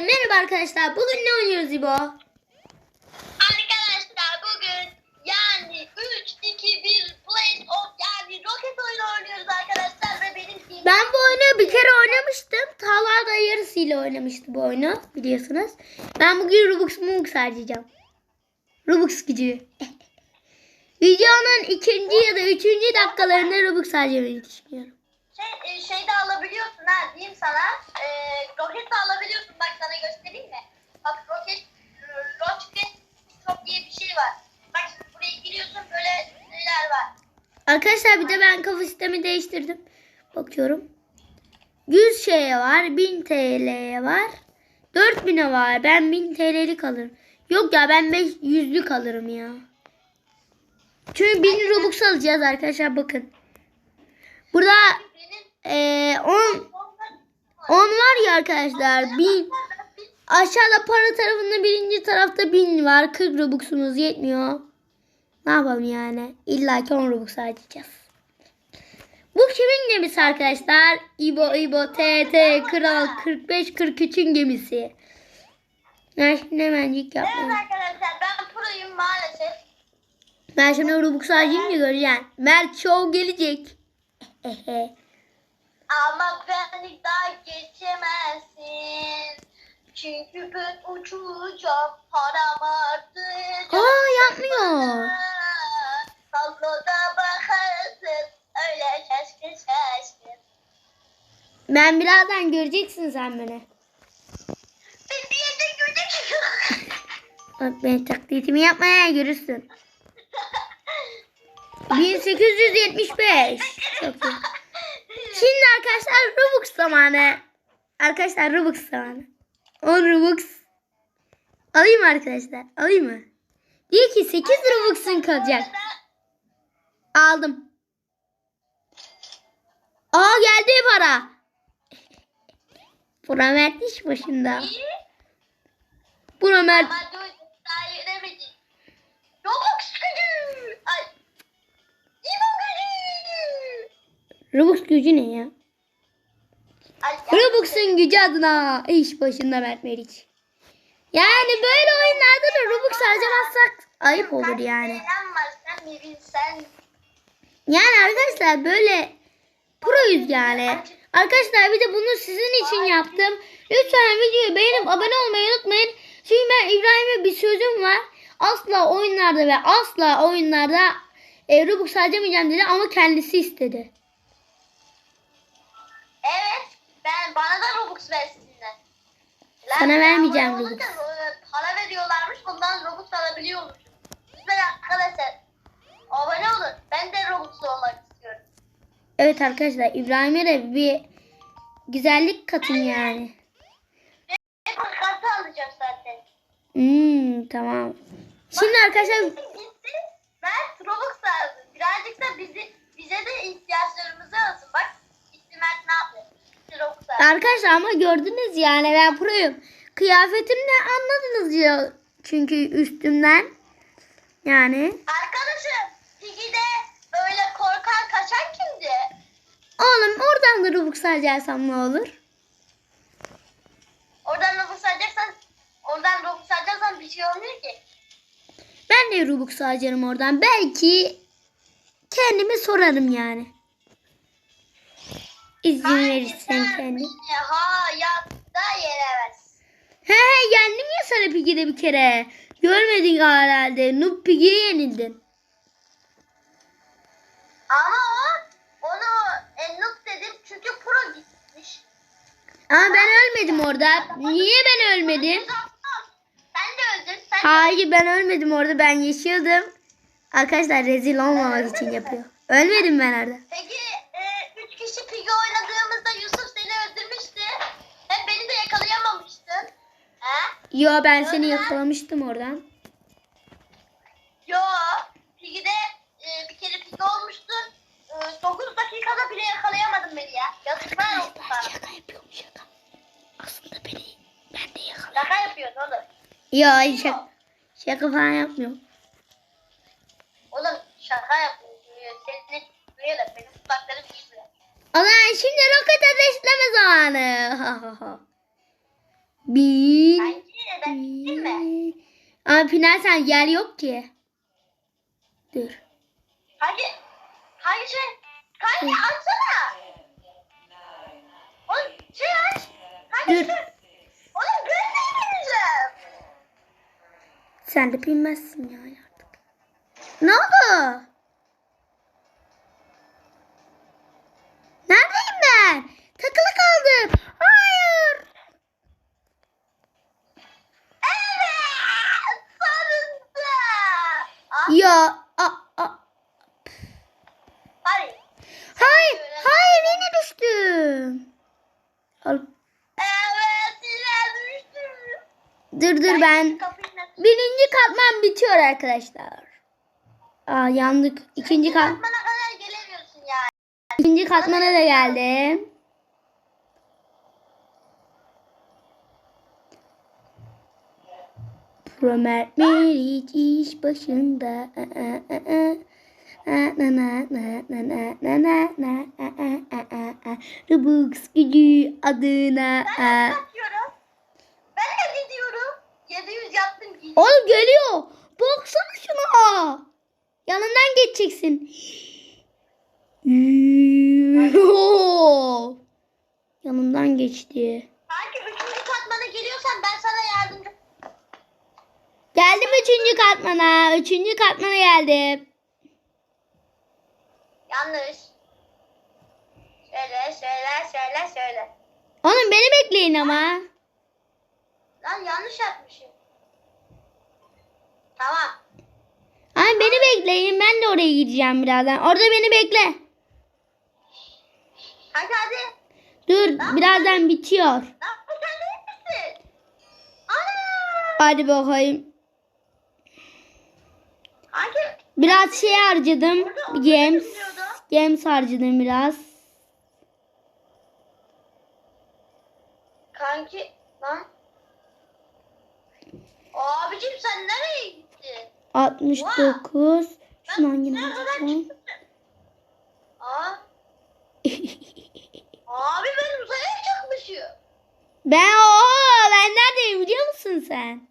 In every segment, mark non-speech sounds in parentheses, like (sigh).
merhaba arkadaşlar. Bugün ne oynuyoruz İbo? Arkadaşlar bugün yani 3, 2, 1 Place of yani roket oyunu oynuyoruz arkadaşlar ve benim Ben bu oyunu bir kere oynamıştım. Talha da yarısıyla oynamıştı bu oyunu biliyorsunuz. Ben bugün Robux Mux harcayacağım. Robux gücü. (laughs) Videonun ikinci ya da üçüncü dakikalarında Robux harcamayı düşünüyorum. Şey, e, şey de alabiliyorsun ha diyeyim sana. E, roket de alabiliyorsun bak sana göstereyim mi? Bak roket roket shop diye bir şey var. Bak şimdi buraya giriyorsun böyle şeyler var. Arkadaşlar bir de ben kafa sistemi değiştirdim. Bakıyorum. 100 şeye var. 1000 TL'ye var. 4000'e var. Ben 1000 TL'lik alırım. Yok ya ben 500'lük alırım ya. Çünkü 1000 Robux alacağız arkadaşlar bakın. Burada eee 10 10 var ya arkadaşlar. 1000 aşağıda para tarafında birinci tarafta 1000 var. 40 Robux'umuz yetmiyor. Ne yapalım yani? İlla ki 10 Robux harcayacağız. Bu kimin gemisi arkadaşlar? İbo İbo TT Kral 45 43'ün gemisi. Ben şimdi hemencik Evet yapmayayım. arkadaşlar ben proyum maalesef. Ben şimdi Robux harcayınca göreceğim. Mert Show gelecek. Ama beni daha geçemezsin. Çünkü ben uçacağım param arttı. Aa yapmıyor. Tabloda bakarsın öyle şaşkın şaşkın. Ben birazdan göreceksin sen beni. Ben bir yerde gördüm. Bak ben taklitimi yapmaya görürsün. 1875. Çok iyi. Şimdi arkadaşlar Robux zamanı. Arkadaşlar Robux zamanı. 10 Robux. Alayım mı arkadaşlar? Alayım mı? Diyor ki 8 Robux'un kalacak. Aldım. Aa geldi para. (laughs) Bura Mert iş başında. Bura Mert. Robux Robux gücü ne ya? Robux'un gücü adına iş başında Mert Meriç. Yani böyle oyunlarda da Robux harcamazsak ayıp olur yani. Yani arkadaşlar böyle proyuz yani. Arkadaşlar bir de bunu sizin için yaptım. Lütfen videoyu beğenip abone olmayı unutmayın. Çünkü ben İbrahim'e bir sözüm var. Asla oyunlarda ve asla oyunlarda e, Robux harcamayacağım dedi ama kendisi istedi. Evet. Ben bana da Robux versinler. Lan, Sana vermeyeceğim abone Robux. olunca, e, Para veriyorlarmış ondan Robux alabiliyormuş. Lütfen arkadaşlar. Abone olun. Ben de Robux'lu olmak istiyorum. Evet arkadaşlar İbrahim'e de bir güzellik katın yani. Ve kartı alacağım zaten. Hmm, tamam. Şimdi arkadaşlar Gitti. Mert Robux lazım. Birazcık da bizi, bize de ihtiyaçlarımızı alsın. Bak Mert ne yapıyor? Arkadaşlar ama gördünüz yani ben proyum. Kıyafetimle anladınız ya. Çünkü üstümden yani. Arkadaşım Piggy'de öyle korkan kaçan kimdi? Oğlum oradan da Robux harcarsam ne olur? Oradan Robux alacaksan oradan Robux alacaksan bir şey olmuyor ki. Ben de Robux harcarım oradan. Belki kendimi sorarım yani. İzin verirsen kendin. Hayatta yenemez. He he yendim ya sana Piggy'de bir kere. Görmedin herhalde. Noob Piggy'ye yenildin. Ama o onu Ennuk dedim çünkü pro gitmiş. Ama ben ölmedim orada. Niye ben ölmedim? Sen de öldün. Sen Hayır ben ölmedim orada. Ben yaşıyordum. Arkadaşlar rezil olmamak için yapıyor. Ölmedim ben orada. Peki e, kişi Piggy oynadığımızda Yusuf seni öldürmüştü. Hem beni de yakalayamamıştın. He? Yo ben seni yakalamıştım oradan. Yo. Piggy'de e, bir kere Piggy olmuştun. E, 9 dakikada bile yakalayamadın beni ya. Yazıklar olsun sana. Şaka yapıyorum şaka. Aslında beni ben de yakaladım. Şaka yapıyorsun oğlum. Yo şaka, şaka falan yapmıyorum. Oğlum şaka yapıyorsun. Duyuyor da benim kulaklarım iyi zaman şimdi roket ateşleme zamanı. (laughs) Bin. Mi? Ama Pınar sen yer yok ki. Dur. Kanki. Kanki şey. Kanki açsana. Oğlum şey aç. Kanki Dur. dur. Oğlum gözle gideceğim. Sen de bilmezsin ya artık. Ne oldu? Neredeyim ben? Takılı kaldım. Hayır. Evet. Sonunda. Ya. A, a. hadi. Hayır. Hayır yine düştüm. Al. Evet yine düştüm. Dur dur ben. Birinci katman bitiyor arkadaşlar. Aa yandık. İkinci kat. İkinci katmana da geldim. Romert Meriç iş başında. Na na na na na na na na a a a a a Rubux gücü adına. Ben Ben elde diyorum. 700 yaptım. Oğlum geliyor. Baksana şuna. Yanından geçeceksin. Oo. Yanından geçti. Kanki 3. katmana geliyorsan ben sana yardımcı Geldim üçüncü katmana. Üçüncü katmana geldim. Yanlış. Söyle söyle söyle söyle. Oğlum beni bekleyin ama. Lan yanlış yapmışım. Tamam. Ay beni bekleyin. Ben de oraya gideceğim birazdan. Orada beni bekle. Kanka hadi. Dur birazdan bitiyor. Bu sen değil misin? Ana. Hadi bakayım. Kanki. Biraz şey harcadım. Orada Games. Games harcadım biraz. Kanki. Lan. Abicim sen nereye gittin? 69. Şunu hangi Nereden numara? çıktın? Aa. Abi ben uzaya çıkmışım. Ben o ben neredeyim biliyor musun sen?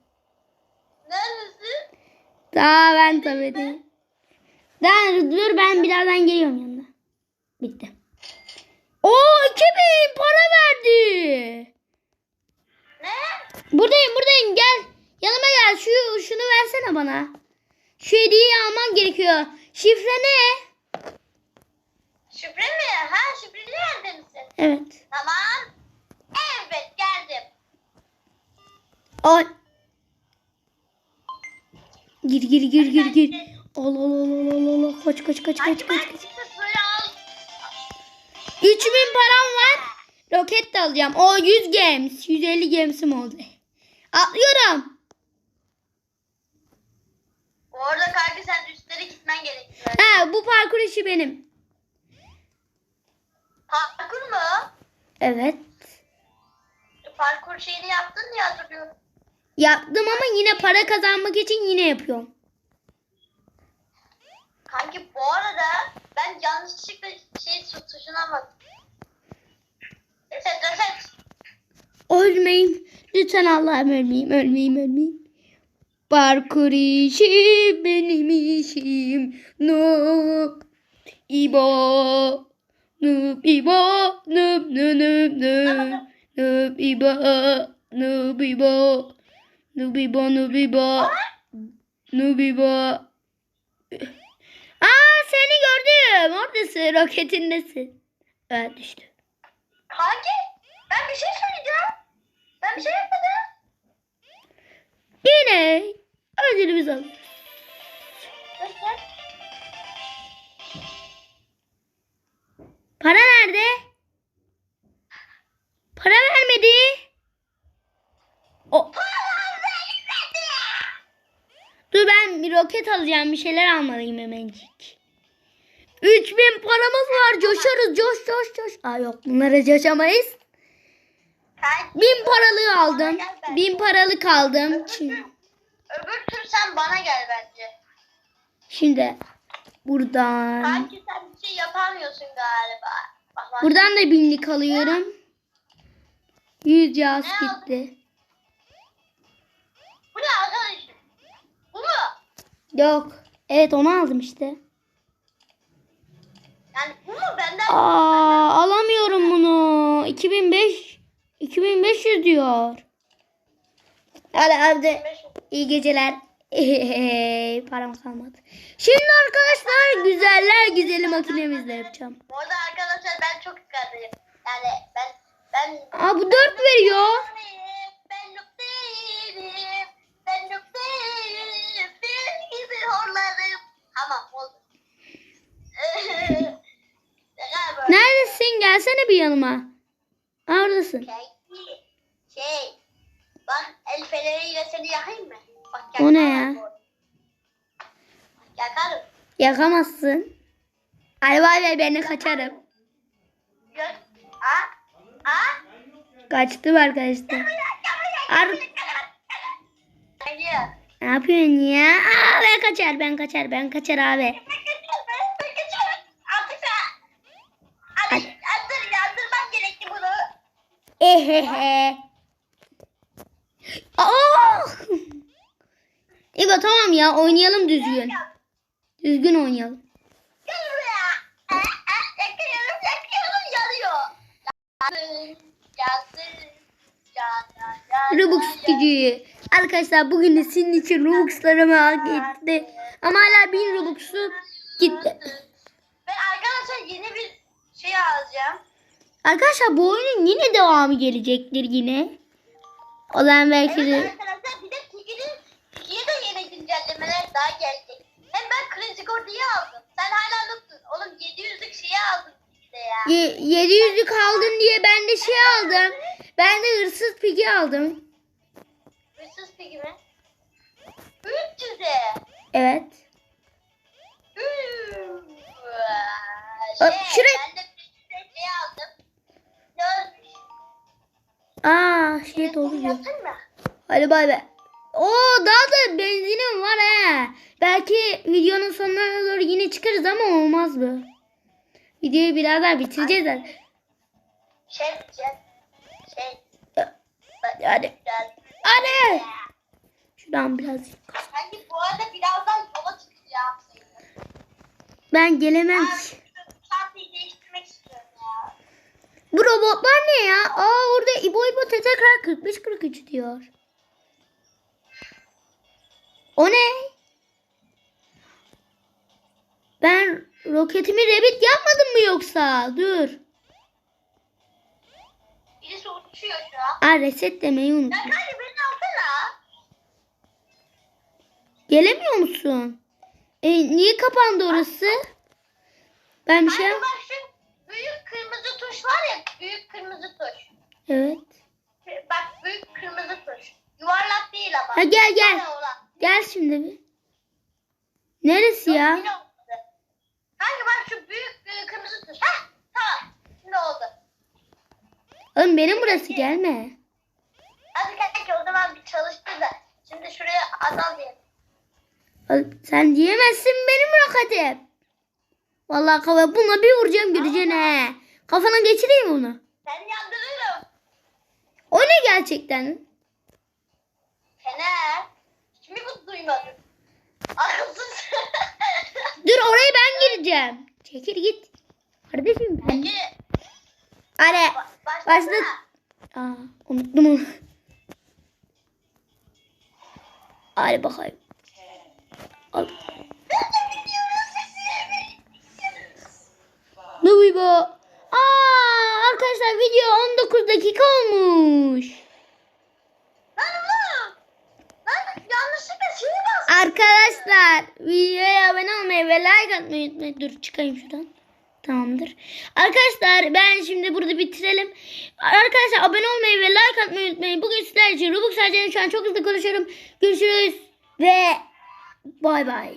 Neredesin? Daha ben tabii değil. Daha dur ben birazdan geliyorum yanına. Bitti. O 2000 para verdi. Ne? Buradayım buradayım gel. Yanıma gel. Şu şunu versene bana. Şu hediyeyi alman gerekiyor. Şifre ne? Şifre mi? Ha şifreli yerde misin? Evet. Tamam. Evet geldim. Ay. Gir gir gir gir gir. Al al al al al al. Kaç kaç kaç kaç kaç. kaç. size böyle al. 3000 param var. Roket de alacağım. O 100 gems. 150 gemsim oldu. Atlıyorum. Orada kanka sen üstlere gitmen gerekiyor. Ha bu parkur işi benim. Parkur mu? Evet. Parkur şeyini yaptın diye hatırlıyorum. Yaptım ama yine para kazanmak için yine yapıyorum. Kanki bu arada ben yanlışlıkla şey tuşuna bak. Reset reset. Ölmeyeyim. Lütfen Allah'ım ölmeyeyim. Ölmeyeyim ölmeyeyim. Parkur işi benim işim. No. İbo nub iba nub nub nub nub nub iba nub iba nub iba nub iba nub iba Aa seni gördüm. Oradasın roketindesin. Evet düştü. Kanki ben bir şey söyleyeceğim. Ben bir şey yapmadım. Yine ödülümüz alırız. Para nerede? Para vermedi. O. Dur ben bir roket alacağım. Bir şeyler almalıyım hemencik. 3000 paramız var. Coşarız. Coş coş coş. Aa yok bunlara coşamayız. Bin paralığı aldım. Bin paralık aldım. Öbür tür sen bana gel bence. şimdi Buradan. Sanki sen bir şey yapamıyorsun galiba. Bak. Buradan da binlik alıyorum. Yüz yaz gitti. Bu ne arkadaş? Bu mu? Yok. Evet onu aldım işte. Yani bu mu benden? Aa, alamıyorum bunu. 2005 2500 diyor. Hadi abi de iyi geceler. Param kalmadı. Şimdi arkadaşlar güzeller güzeli makinemizle yapacağım. Bu arada arkadaşlar ben çok yukarıdayım. Yani ben ben Aa bu 4 veriyor. Ben yok değilim. Ben yok değilim. Bir gibi horlarım. Tamam oldu. (laughs) Galiba. Neredesin? Gelsene bir yanıma. Oradasın. Şey, şey. Bak el feneriyle seni yakayım mı? Bak, O ne yakarım. ya? Yakarım. Yakamazsın. Hadi bay bay ben de kaçarım. Gör. Ha? Ha? Kaçtım arkadaşlar. Ar ne yapıyorsun ya? Aa, ben kaçar ben kaçar ben kaçar abi. Yandırmam gerekti bunu. Ehehe. Aa! İbo tamam ya oynayalım düzgün. Düzgün oynayalım. Gel buraya. Yakıyorum, yakıyorum, yanıyor. Gücü. Arkadaşlar bugün de sizin için Robux'larımı hak etti. Ama hala 1000 Robux'u gitti. Ve arkadaşlar yeni bir şey alacağım. Arkadaşlar bu oyunun yine devamı gelecektir yine. Olan belki Evet de arkadaşlar bir de Tigi'nin Tigi'ye de yeni güncellemeler daha gelecek. Hem ben Crazy diye aldım. Sen hala noktun. Oğlum 700'lük şeyi aldın işte ya. Ye- 700'lük aldın diye ben de şey aldım. Ben de hırsız pigi aldım. Hırsız Pigi mi? 300'e. Evet. Hmm. Hop, Şey, şuraya- ben de şey aldım. Aa şey mı? Hadi bay bay. Oo daha da benzinim var he. Belki videonun sonuna doğru yine çıkarız ama olmaz bu. Videoyu birazdan bitireceğiz zaten. Şey, şey, şey. Hadi. Hadi. Şuradan biraz. Sanki bu arada birazdan yola çıkacağım. Ben gelemem Abi. Bu robotlar ne ya? Aa orada İbo İbo tekrar 45 43 diyor. O ne? Ben roketimi rebit yapmadım mı yoksa? Dur. Birisi uçuyor şu an. Aa reset demeyi unuttum. Ya kanka beni alsana. Gelemiyor musun? E, niye kapandı orası? Ben bir şey... Kanka bak şu büyük kırmızı tuş var ya. Büyük kırmızı tuş. Evet. Bak büyük kırmızı tuş. Yuvarlak değil ama. Ha gel gel. Gel şimdi bir. Neresi Yok, ya? yine olmadı. Kanka bak şu büyük e, kırmızı tuş. Hah tamam. Şimdi oldu. Oğlum benim burası gelme. Hadi kanka o zaman bir çalıştır da. Şimdi şuraya azal diyelim. Oğlum, Sen diyemezsin benim roketim. Vallahi kafa buna bir vuracağım göreceksin he. Kafana geçireyim onu. Ben yandırırım. O ne gerçekten? Fener. Akılsız. (laughs) Dur oraya ben gireceğim. Çekil git. Kardeşim ben. Ba- Başla. Aa, unuttum onu. Hadi bakayım. Al. Ne bu bu? Aa, arkadaşlar video 19 dakika olmuş. Lan oğlum. Lan yanlışlıkla şeyi bastım. Arkadaşlar videoya abone olmayı ve like atmayı unutmayın. Dur çıkayım şuradan. Tamamdır. Arkadaşlar ben şimdi burada bitirelim. Arkadaşlar abone olmayı ve like atmayı unutmayın. Bugün sizler için Robux harcayın. Şu an çok hızlı konuşuyorum. Görüşürüz ve bay bay.